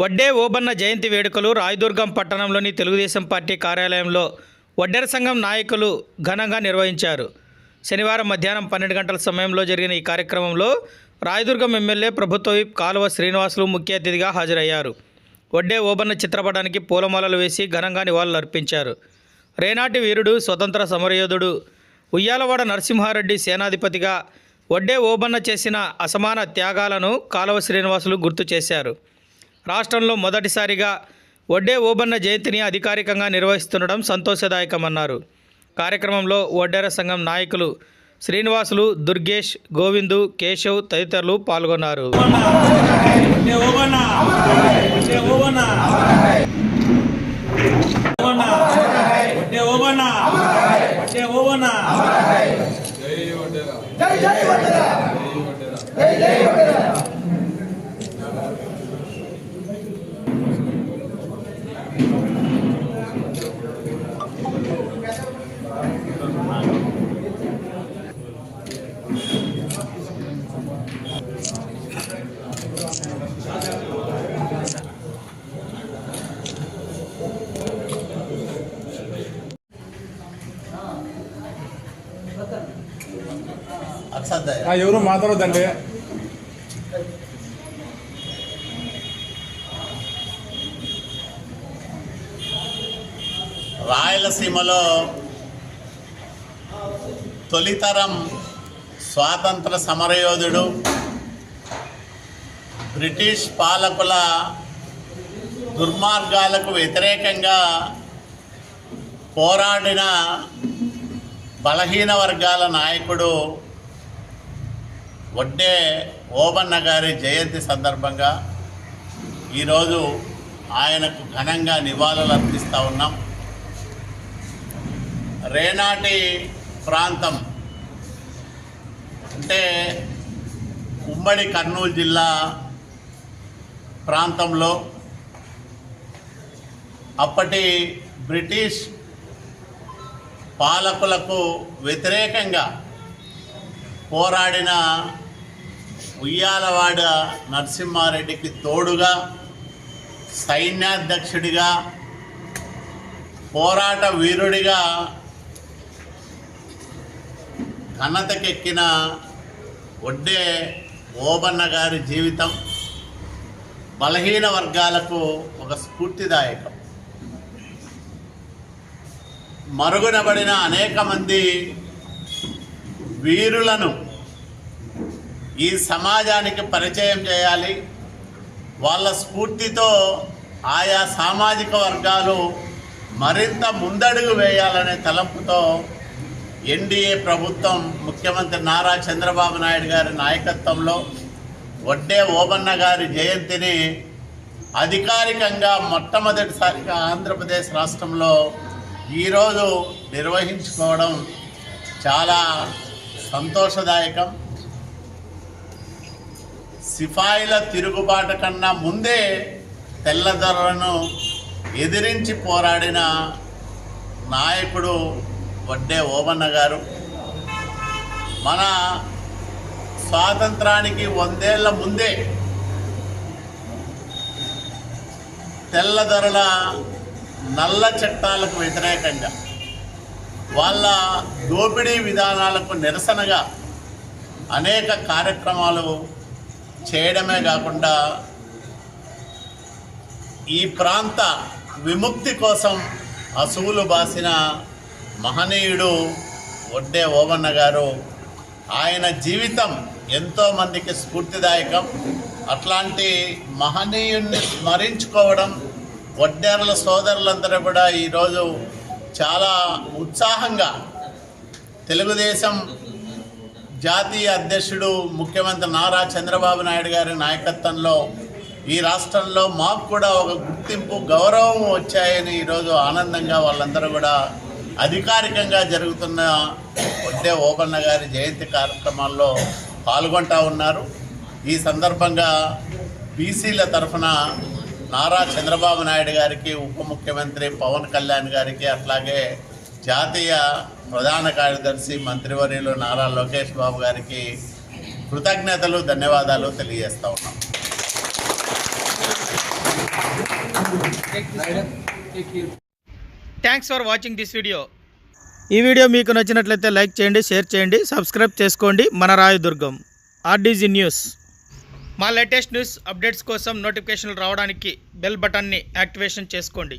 వడ్డే ఓబన్న జయంతి వేడుకలు రాయదుర్గం పట్టణంలోని తెలుగుదేశం పార్టీ కార్యాలయంలో వడ్డెర సంఘం నాయకులు ఘనంగా నిర్వహించారు. శనివారం మధ్యాహ్నం పన్నెండు గంటల సమయంలో జరిగిన ఈ కార్యక్రమంలో రాయదుర్గం ఎమ్మెల్యే ప్రభుత్వ విప్ కాలువ శ్రీనివాసులు ముఖ్య అతిథిగా హాజరయ్యారు. వడ్డే ఓబన్న చిత్రపటానికి పూలమాలలు వేసి ఘనంగా నివాళులర్పించారు రేనాటి వీరుడు స్వతంత్ర సమరయోధుడు ఉయ్యాలవాడ నరసింహారెడ్డి సేనాధిపతిగా వడ్డే ఓబన్న చేసిన అసమాన త్యాగాలను కాలువ శ్రీనివాసులు గుర్తు చేశారు. రాష్ట్రంలో మొదటిసారిగా వడ్డే ఓబన్న జయంతిని అధికారికంగా నిర్వహిస్తుండడం సంతోషదాయకమన్నారు. కార్యక్రమంలో వడ్డేర సంఘం నాయకులు శ్రీనివాసులు దుర్గేష్ గోవిందు కేశవ్ తదితరులు పాల్గొన్నారు. అంటే ఓవన్నా అంటే ఓవన్నా ఎవరు మాట్లాడొద్దండి. రాయలసీమలో తొలితరం స్వాతంత్ర సమరయోధుడు బ్రిటిష్ పాలకుల దుర్మార్గాలకు వ్యతిరేకంగా పోరాడిన బలహీన వర్గాల నాయకుడు వడ్డే ఓబన్న గారి జయంతి సందర్భంగా ఈరోజు ఆయనకు ఘనంగా నివాళులు అర్పిస్తూ ఉన్నాం. రేనాటి ప్రాంతం అంటే ఉమ్మడి కర్నూలు జిల్లా ప్రాంతంలో అప్పటి బ్రిటిష్ పాలకులకు వ్యతిరేకంగా పోరాడిన ఉయ్యాలవాడ నరసింహారెడ్డికి తోడుగా సైన్యాధ్యక్షుడిగా పోరాట వీరుడిగా ఘనతకెక్కిన ఒడ్డే ఓబన్న గారి జీవితం బలహీన వర్గాలకు ఒక స్ఫూర్తిదాయకం. మరుగునబడిన అనేక మంది వీరులను ఈ సమాజానికి పరిచయం చేయాలి. వాళ్ళ స్ఫూర్తితో ఆయా సామాజిక వర్గాలు మరింత ముందడుగు వేయాలనే తలంపుతో ఎన్డీఏ ప్రభుత్వం ముఖ్యమంత్రి నారా చంద్రబాబు నాయుడు గారి నాయకత్వంలో వడ్డే ఓబన్న గారి జయంతిని అధికారికంగా మొట్టమొదటిసారిగా ఆంధ్రప్రదేశ్ రాష్ట్రంలో ఈరోజు నిర్వహించుకోవడం చాలా సంతోషదాయకం. సిపాయిల తిరుగుబాటు కన్నా ముందే తెల్లదొరలను ఎదిరించి పోరాడిన నాయకుడు వడ్డే ఓమన్న గారు. మన స్వాతంత్రానికి వందేళ్ళ ముందే తెల్లదొరల నల్ల చట్టాలకు వ్యతిరేకంగా వాళ్ళ దోపిడీ విధానాలకు నిరసనగా అనేక కార్యక్రమాలు చేయడమే కాకుండా ఈ ప్రాంత విముక్తి కోసం అసువులు బాసిన మహనీయుడు ఒడ్డే ఓమన్న గారు ఆయన జీవితం ఎంతోమందికి స్ఫూర్తిదాయకం. అట్లాంటి మహనీయుణ్ణి స్మరించుకోవడం వడ్డేర్ల సోదరులందరూ కూడా ఈరోజు చాలా ఉత్సాహంగా తెలుగుదేశం జాతీయ అధ్యక్షుడు ముఖ్యమంత్రి నారా చంద్రబాబు నాయుడు గారి నాయకత్వంలో ఈ రాష్ట్రంలో మాకు కూడా ఒక గుర్తింపు గౌరవం వచ్చాయని ఈరోజు ఆనందంగా వాళ్ళందరూ కూడా అధికారికంగా జరుగుతున్న వడ్డే ఓబన్న గారి జయంతి కార్యక్రమాల్లో పాల్గొంటా ఉన్నారు. ఈ సందర్భంగా బీసీల తరఫున నారా చంద్రబాబు నాయుడు గారికి ఉప ముఖ్యమంత్రి పవన్ కళ్యాణ్ గారికి అట్లాగే జాతీయ ప్రధాన కార్యదర్శి మంత్రివర్యులు నారా లోకేష్ బాబు గారికి కృతజ్ఞతలు ధన్యవాదాలు తెలియజేస్తా ఉన్నాం. Thanks for watching this video ఈ వీడియో మీకు నచ్చినట్లయితే లైక్ చేయండి షేర్ చేయండి సబ్స్క్రైబ్ చేసుకోండి. మన రాయదుర్గం ఆర్డీజీ న్యూస్. మా లేటెస్ట్ న్యూస్ అప్డేట్స్ కోసం నోటిఫికేషన్లు రావడానికి బెల్ బటన్ని యాక్టివేషన్ చేసుకోండి.